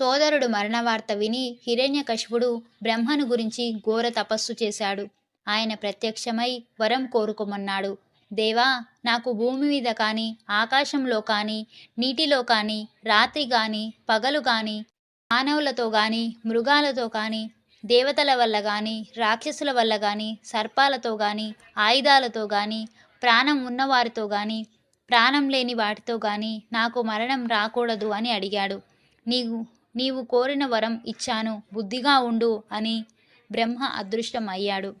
సోదరుడు మరణవార్త విని హిరణ్యకశిపుడు బ్రహ్మను గురించి ఘోర తపస్సు చేశాడు. ఆయన ప్రత్యక్షమై వరం కోరుకోమన్నాడు. దేవా నాకు భూమి మీద కానీ ఆకాశంలో కానీ నీటిలో కానీ రాత్రి కానీ పగలు కానీ మానవులతో కానీ మృగాలతో కానీ దేవతల వల్ల కానీ రాక్షసుల వల్ల కానీ సర్పాలతో కానీ ఆయుధాలతో కానీ ప్రాణం ఉన్నవారితో కానీ ప్రాణం లేని వాటితో కానీ నాకు మరణం రాకూడదు అని అడిగాడు. నీవు నీవు కోరిన వరం ఇచ్చాను బుద్ధిగా ఉండు అని బ్రహ్మ అదృష్టం అయ్యాడు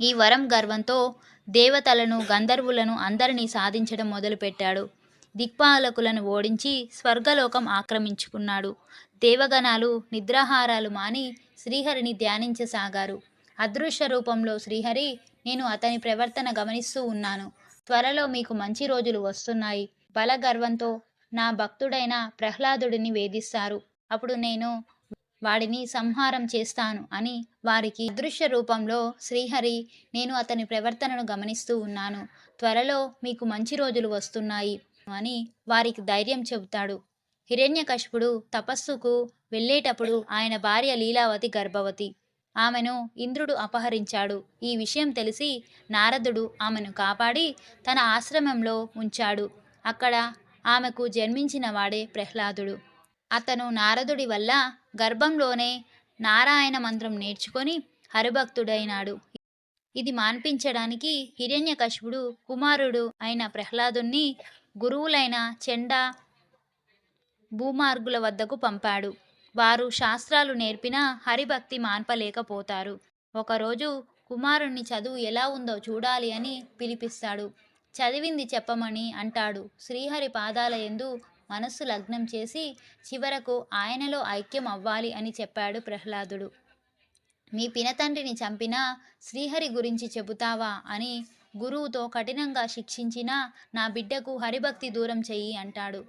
ఈ వరం గర్వంతో దేవతలను గంధర్వులను అందరినీ సాధించడం మొదలుపెట్టాడు. దిక్పాలకులను ఓడించి స్వర్గలోకం ఆక్రమించుకున్నాడు. దేవగణాలు నిద్రాహారాలు మాని శ్రీహరిని ధ్యానించసాగారు. అదృశ్య రూపంలో శ్రీహరి నేను అతని ప్రవర్తన గమనిస్తూ ఉన్నాను. త్వరలో మీకు మంచి రోజులు వస్తున్నాయి. బల గర్వంతో నా భక్తుడైన ప్రహ్లాదుడిని వేధిస్తారు. అప్పుడు నేను వాడిని సంహారం చేస్తాను అని వారికి అదృశ్య రూపంలో శ్రీహరి నేను అతని ప్రవర్తనను గమనిస్తూ ఉన్నాను. త్వరలో మీకు మంచి రోజులు వస్తున్నాయి అని వారికి ధైర్యం చెబుతాడు. హిరణ్యకశిపుడు తపస్సుకు వెళ్ళేటప్పుడు ఆయన భార్య లీలావతి గర్భవతి. ఆమెను ఇంద్రుడు అపహరించాడు. ఈ విషయం తెలిసి నారదుడు ఆమెను కాపాడి తన ఆశ్రమంలో ఉంచాడు. అక్కడ ఆమెకు జన్మించిన వాడే ప్రహ్లాదుడు. అతను నారదుడి వల్ల గర్భంలోనే నారాయణ మంత్రం నేర్చుకొని హరిభక్తుడైనాడు. ఇది మాన్పించడానికి హిరణ్యకశిపుడు కుమారుడు అయిన ప్రహ్లాదుని గురువులైన చెండ భూమార్గుల వద్దకు పంపాడు. వారు శాస్త్రాలు నేర్పినా హరిభక్తి మాన్పలేకపోతారు. ఒకరోజు కుమారుణ్ణి చదువు ఎలా ఉందో చూడాలి అని పిలిపిస్తాడు. చదివింది చెప్పమని అంటాడు. శ్రీహరి పాదాల ఎందు మనస్సు లగ్నం చేసి చివరకు ఆయనలో ఐక్యం అవ్వాలి అని చెప్పాడు ప్రహ్లాదుడు. మీ పినతండ్రిని చంపినా శ్రీహరి గురించి చెబుతావా అని గురువుతో కఠినంగా శిక్షించినా నా బిడ్డకు హరిభక్తి దూరం చెయ్యి అంటాడు.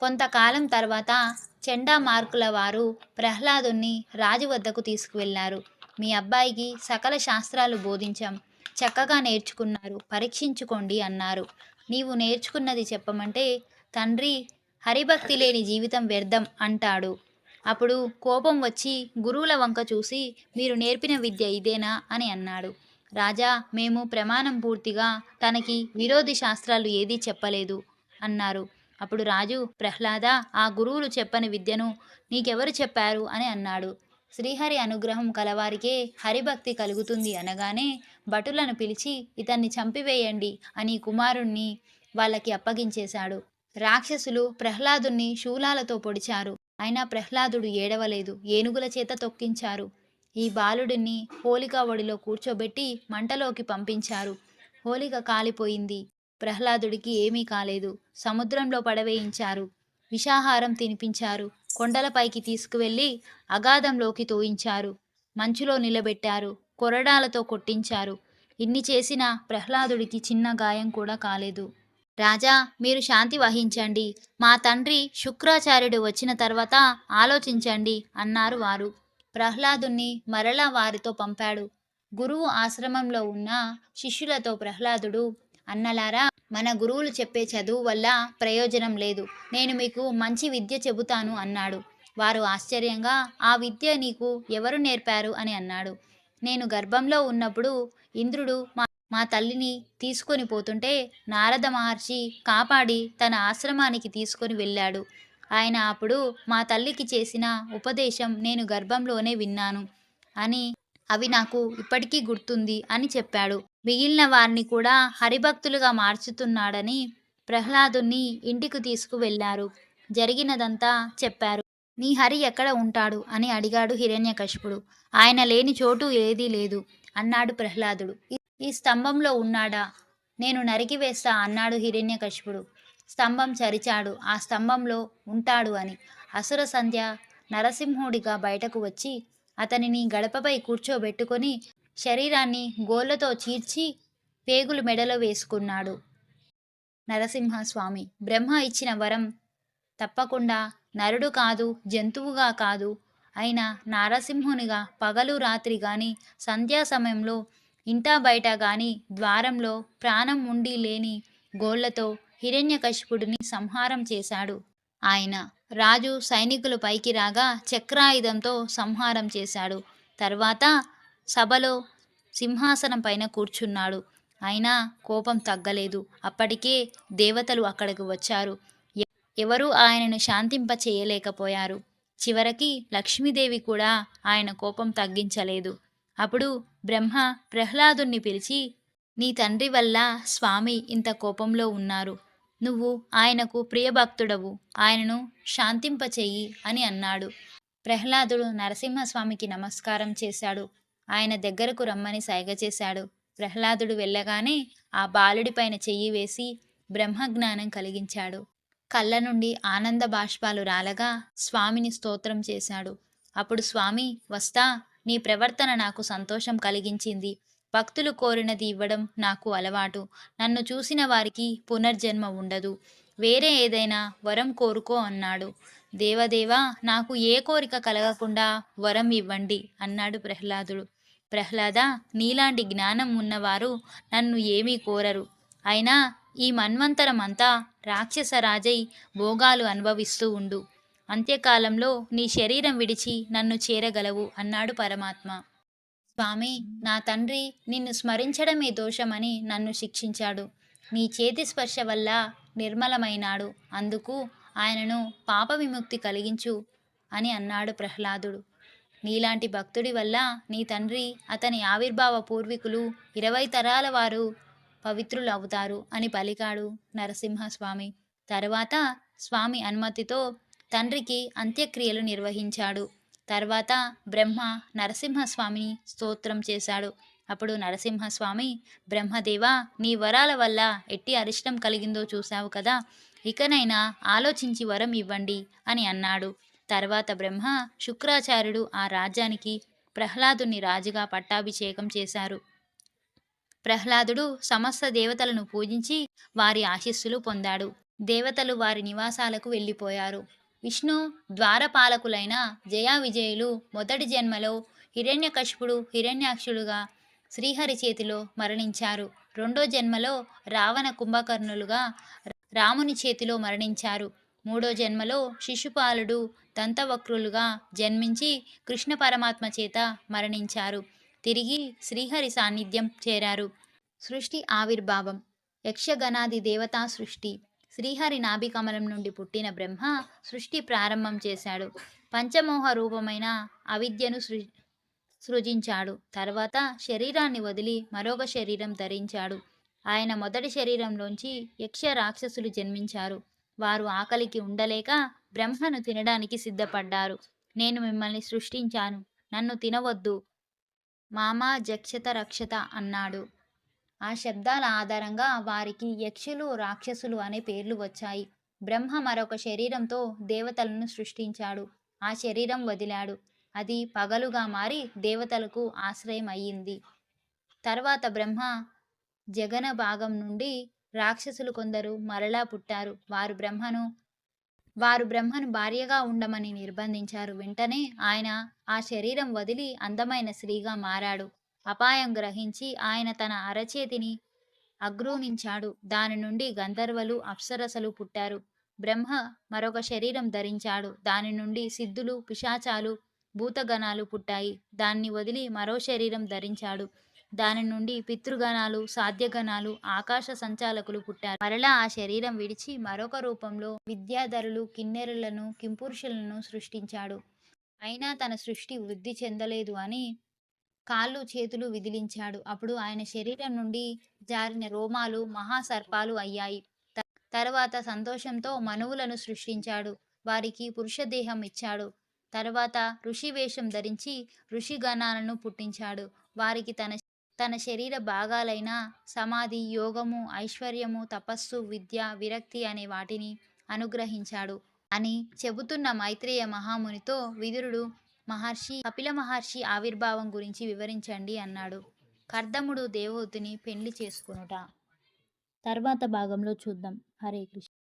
కొంతకాలం తర్వాత చెండా మార్కుల వారు ప్రహ్లాదుని రాజు వద్దకు తీసుకువెళ్ళారు. మీ అబ్బాయికి సకల శాస్త్రాలు బోధించాం. చక్కగా నేర్చుకున్నారు. పరీక్షించుకోండి అన్నారు. నీవు నేర్చుకున్నది చెప్పమంటే తండ్రి హరిభక్తి లేని జీవితం వ్యర్థం అంటాడు. అప్పుడు కోపం వచ్చి గురువుల వంక చూసి మీరు నేర్పిన విద్య ఇదేనా అని అన్నాడు. రాజా మేము ప్రమాణం పూర్తిగా తనకి విరోధి శాస్త్రాలు ఏదీ చెప్పలేదు అన్నారు. అప్పుడు రాజు ప్రహ్లాద ఆ గురువులు చెప్పని విద్యను నీకెవరు చెప్పారు అని అన్నాడు. శ్రీహరి అనుగ్రహం కలవారికే హరిభక్తి కలుగుతుంది అనగానే భటులను పిలిచి ఇతన్ని చంపివేయండి అని కుమారుణ్ణి వాళ్ళకి అప్పగించేశాడు. రాక్షసులు ప్రహ్లాదుని శూలాలతో పొడిచారు. అయినా ప్రహ్లాదుడు ఏడవలేదు. ఏనుగుల చేత తొక్కించారు. ఈ బాలుడిని హోలిక ఒడిలో కూర్చోబెట్టి మంటలోకి పంపించారు. హోలిక కాలిపోయింది. ప్రహ్లాదుడికి ఏమీ కాలేదు. సముద్రంలో పడవేయించారు. విషాహారం తినిపించారు. కొండలపైకి తీసుకువెళ్ళి అగాధంలోకి తోయించారు. మంచులో నిలబెట్టారు. కొరడాలతో కొట్టించారు. ఇన్ని చేసినా ప్రహ్లాదుడికి చిన్న గాయం కూడా కాలేదు. రాజా మీరు శాంతి వహించండి. మా తండ్రి శుక్రాచార్యుడు వచ్చిన తర్వాత ఆలోచించండి అన్నారు వారు. ప్రహ్లాదుని మరలా వారితో పంపాడు. గురువు ఆశ్రమంలో ఉన్న శిష్యులతో ప్రహ్లాదుడు అన్నలారా మన గురువులు చెప్పే చదువు వల్ల ప్రయోజనం లేదు. నేను మీకు మంచి విద్య చెబుతాను అన్నాడు. వారు ఆశ్చర్యంగా ఆ విద్య నీకు ఎవరు నేర్పారు? అని అన్నాడు. నేను గర్భంలో ఉన్నప్పుడు ఇంద్రుడు మా మా తల్లిని తీసుకొని పోతుంటే నారద మహర్షి కాపాడి తన ఆశ్రమానికి తీసుకొని వెళ్ళాడు. ఆయన అప్పుడు మా తల్లికి చేసిన ఉపదేశం నేను గర్భంలోనే విన్నాను అని అవి నాకు ఇప్పటికీ గుర్తుంది అని చెప్పాడు. మిగిలిన వారిని కూడా హరిభక్తులుగా మార్చుతున్నాడని ప్రహ్లాదుని ఇంటికి తీసుకువెళ్ళారు. జరిగినదంతా చెప్పారు. నీ హరి ఎక్కడ ఉంటాడు? అని అడిగాడు హిరణ్యకశిపుడు. ఆయన లేని చోటు ఏదీ లేదు అన్నాడు ప్రహ్లాదుడు. "ఈ- స్తంభంలో ఉన్నాడా? నేను నరికివేస్తా అన్నాడు హిరణ్యకశిపుడు. స్తంభం చరిచాడు. ఆ స్తంభంలో ఉంటాడు అని. అసుర సంధ్య నరసింహుడిగా బయటకు వచ్చి అతనిని గడపపై కూర్చోబెట్టుకొని శరీరాన్ని గోళ్ళతో చీర్చి పేగులు మెడలో వేసుకున్నాడు. నరసింహస్వామి బ్రహ్మ ఇచ్చిన వరం తప్పకుండా నరుడు కాదు జంతువుగా కాదు అయినా నారసింహునిగా పగలు రాత్రి గాని సంధ్యా సమయంలో ఇంటా బయట గాని ద్వారంలో ప్రాణం ఉండి లేని గోళ్ళతో హిరణ్యకశిపుడిని సంహారం చేశాడు. ఆయన రాజు సైనికులు పైకి రాగా చక్రాయుధంతో సంహారం చేశాడు. తర్వాత సభలో సింహాసనం పైన కూర్చున్నాడు. అయినా కోపం తగ్గలేదు. అప్పటికే దేవతలు అక్కడికి వచ్చారు. ఎ- ఎవరూ ఆయనను శాంతింప చేయలేకపోయారు. చివరికి లక్ష్మీదేవి కూడా ఆయన కోపం తగ్గించలేదు. అప్పుడు బ్రహ్మ ప్రహ్లాదుణ్ణి పిలిచి నీ తండ్రి వల్ల స్వామి ఇంత కోపంలో ఉన్నారు. నువ్వు ఆయనకు ప్రియభక్తుడవు. ఆయనను శాంతింపచేయి అని అన్నాడు. ప్రహ్లాదుడు నరసింహస్వామికి నమస్కారం చేశాడు. ఆయన దగ్గరకు రమ్మని సైగ చేశాడు. ప్రహ్లాదుడు వెళ్ళగానే ఆ బాలుడిపైన చెయ్యి వేసి బ్రహ్మజ్ఞానం కలిగించాడు. కళ్ళ నుండి ఆనంద బాష్పాలు రాలగా స్వామిని స్తోత్రం చేశాడు. అప్పుడు స్వామి వస్తా నీ ప్రవర్తన నాకు సంతోషం కలిగించింది. భక్తులు కోరినది ఇవ్వడం నాకు అలవాటు. నన్ను చూసిన వారికి పునర్జన్మ ఉండదు. వేరే ఏదైనా వరం కోరుకో అన్నాడు. దేవదేవా నాకు ఏ కోరిక కలగకుండా వరం ఇవ్వండి అన్నాడు ప్రహ్లాదుడు. ప్రహ్లాద నీలాంటి జ్ఞానం ఉన్నవారు నన్ను ఏమీ కోరరు. అయినా ఈ మన్వంతరం అంతా రాక్షసరాజై భోగాలు అనుభవిస్తూ ఉండు. అంత్యకాలంలో నీ శరీరం విడిచి నన్ను చేరగలవు అన్నాడు పరమాత్మ. స్వామి నా తండ్రి నిన్ను స్మరించడమే దోషమని నన్ను శిక్షించాడు. నీ చేతి స్పర్శ వల్ల నిర్మలమైనాడు. అందుకు ఆయనను పాప విముక్తి కలిగించు అని అన్నాడు ప్రహ్లాదుడు. నీలాంటి భక్తుడి వల్ల నీ తండ్రి అతని ఆవిర్భావ పూర్వీకులు ఇరవై తరాల వారు పవిత్రులు అవుతారు అని పలికాడు నరసింహస్వామి. తర్వాత స్వామి అనుమతితో తండ్రికి అంత్యక్రియలు నిర్వహించాడు. తర్వాత బ్రహ్మ నరసింహస్వామిని స్తోత్రం చేశాడు. అప్పుడు నరసింహస్వామి బ్రహ్మదేవ నీ వరాల వల్ల ఎట్టి అరిష్టం కలిగిందో చూశావు కదా ఇకనైనా ఆలోచించి వరం ఇవ్వండి అని అన్నాడు. తర్వాత బ్రహ్మ శుక్రాచార్యుడు ఆ రాజ్యానికి ప్రహ్లాదుని రాజుగా పట్టాభిషేకం చేశారు. ప్రహ్లాదుడు సమస్త దేవతలను పూజించి వారి ఆశీస్సులు పొందాడు. దేవతలు వారి నివాసాలకు వెళ్ళిపోయారు. విష్ణు ద్వారపాలకులైన జయా విజయులు మొదటి జన్మలో హిరణ్యకశిపుడు హిరణ్యాక్షుడుగా శ్రీహరి చేతిలో మరణించారు. రెండో జన్మలో రావణ కుంభకర్ణులుగా రాముని చేతిలో మరణించారు. మూడో జన్మలో శిశుపాలుడు దంతవక్రులుగా జన్మించి కృష్ణ పరమాత్మ చేత మరణించారు. తిరిగి శ్రీహరి సాన్నిధ్యం చేరారు. సృష్టి ఆవిర్భావం. యక్షగణాది దేవతా సృష్టి. శ్రీహరి నాభికమలం నుండి పుట్టిన బ్రహ్మ సృష్టి ప్రారంభం చేశాడు. పంచమోహ రూపమైన అవిద్యను సృ సృజించాడు. తర్వాత శరీరాన్ని వదిలి మరొక శరీరం ధరించాడు. ఆయన మొదటి శరీరంలోంచి యక్ష రాక్షసులు జన్మించారు. వారు ఆకలికి ఉండలేక బ్రహ్మను తినడానికి సిద్ధపడ్డారు. నేను మిమ్మల్ని సృష్టించాను. నన్ను తినవద్దు. మామా జక్షత రక్షత అన్నాడు. ఆ శబ్దాల ఆధారంగా వారికి యక్షులు రాక్షసులు అనే పేర్లు వచ్చాయి. బ్రహ్మ మరొక శరీరంతో దేవతలను సృష్టించాడు. ఆ శరీరం వదిలాడు. అది పగలుగా మారి దేవతలకు ఆశ్రయం అయ్యింది తర్వాత బ్రహ్మ జగన భాగం నుండి రాక్షసులు కొందరు మరలా పుట్టారు. వారు బ్రహ్మను వారు బ్రహ్మను భార్యగా ఉండమని నిర్బంధించారు. వెంటనే ఆయన ఆ శరీరం వదిలి అందమైన స్త్రీగా మారాడు. అపాయం గ్రహించి ఆయన తన అరచేతిని అగ్రూమించాడు. దాని నుండి గంధర్వలు అప్సరసలు పుట్టారు. బ్రహ్మ మరొక శరీరం ధరించాడు. దాని నుండి సిద్ధులు పిశాచాలు భూతగణాలు పుట్టాయి. దాన్ని వదిలి మరో శరీరం ధరించాడు. దాని నుండి పితృగణాలు సాధ్యగణాలు ఆకాశ సంచాలకులు పుట్టారు. మరలా ఆ శరీరం విడిచి మరొక రూపంలో విద్యాధరులు కిన్నెరులను కింపురుషులను సృష్టించాడు. అయినా తన సృష్టి వృద్ధి చెందలేదు అని కాళ్ళు చేతులు విదిలించాడు. అప్పుడు ఆయన శరీరం నుండి జారిన రోమాలు మహాసర్పాలు అయ్యాయి. తర్వాత సంతోషంతో మనువులను సృష్టించాడు. వారికి పురుష దేహం ఇచ్చాడు. తర్వాత ఋషి వేషం ధరించి ఋషి గణాలను పుట్టించాడు. వారికి తన తన శరీర భాగాలైన సమాధి యోగము ఐశ్వర్యము తపస్సు విద్య విరక్తి అనే వాటిని అనుగ్రహించాడు అని చెబుతున్న మైత్రేయ మహామునితో విదురుడు మహర్షి కపిల మహర్షి ఆవిర్భావం గురించి వివరించండి అన్నాడు. కర్దముడు దేవహూతిని పెళ్ళి చేసుకొనుట. తర్వాత భాగంలో చూద్దాం. హరే కృష్ణ.